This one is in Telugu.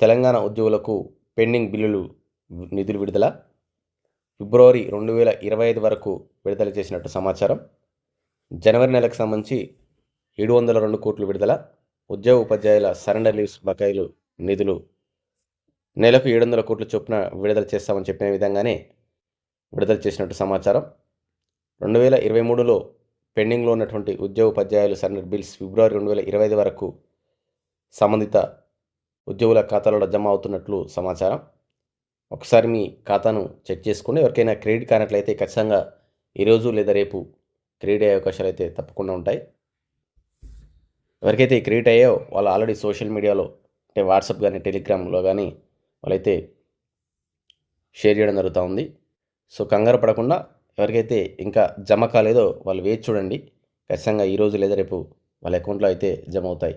తెలంగాణ ఉద్యోగులకు పెండింగ్ బిల్లులు నిధులు విడుదల ఫిబ్రవరి రెండు వేల ఇరవై ఐదు వరకు విడుదల చేసినట్టు సమాచారం. జనవరి నెలకు సంబంధించి ఏడు వందల రెండు కోట్లు విడుదల ఉద్యోగ ఉపాధ్యాయుల సరెండర్ లీవ్స్ బకాయిలు నిధులు నెలకు ఏడు వందల కోట్ల చొప్పున విడుదల చేస్తామని చెప్పిన విధంగానే విడుదల చేసినట్టు సమాచారం. రెండు వేల ఇరవై మూడులో పెండింగ్లో ఉన్నటువంటి ఉద్యోగ ఉపాధ్యాయులు సరెండర్ బిల్స్ ఫిబ్రవరి రెండు వేల ఇరవై ఐదు వరకు సంబంధిత ఉద్యోగుల ఖాతాలలో జమ అవుతున్నట్లు సమాచారం. ఒకసారి మీ ఖాతాను చెక్ చేసుకుని ఎవరికైనా క్రెడిట్ కానట్లయితే ఖచ్చితంగా ఈరోజు లేదా రేపు క్రెడిట్ అయ్యే అవకాశాలు అయితే తప్పకుండా ఉంటాయి. ఎవరికైతే క్రెడిట్ అయ్యాయో వాళ్ళు ఆల్రెడీ సోషల్ మీడియాలో అంటే వాట్సాప్ కానీ టెలిగ్రామ్లో కానీ వాళ్ళైతే షేర్ చేయడం జరుగుతూ ఉంది. సో కంగారు పడకుండా ఎవరికైతే ఇంకా జమ కాలేదో వాళ్ళు వేచి చూడండి. ఖచ్చితంగా ఈరోజు లేదా రేపు వాళ్ళ అకౌంట్లో అయితే జమ అవుతాయి.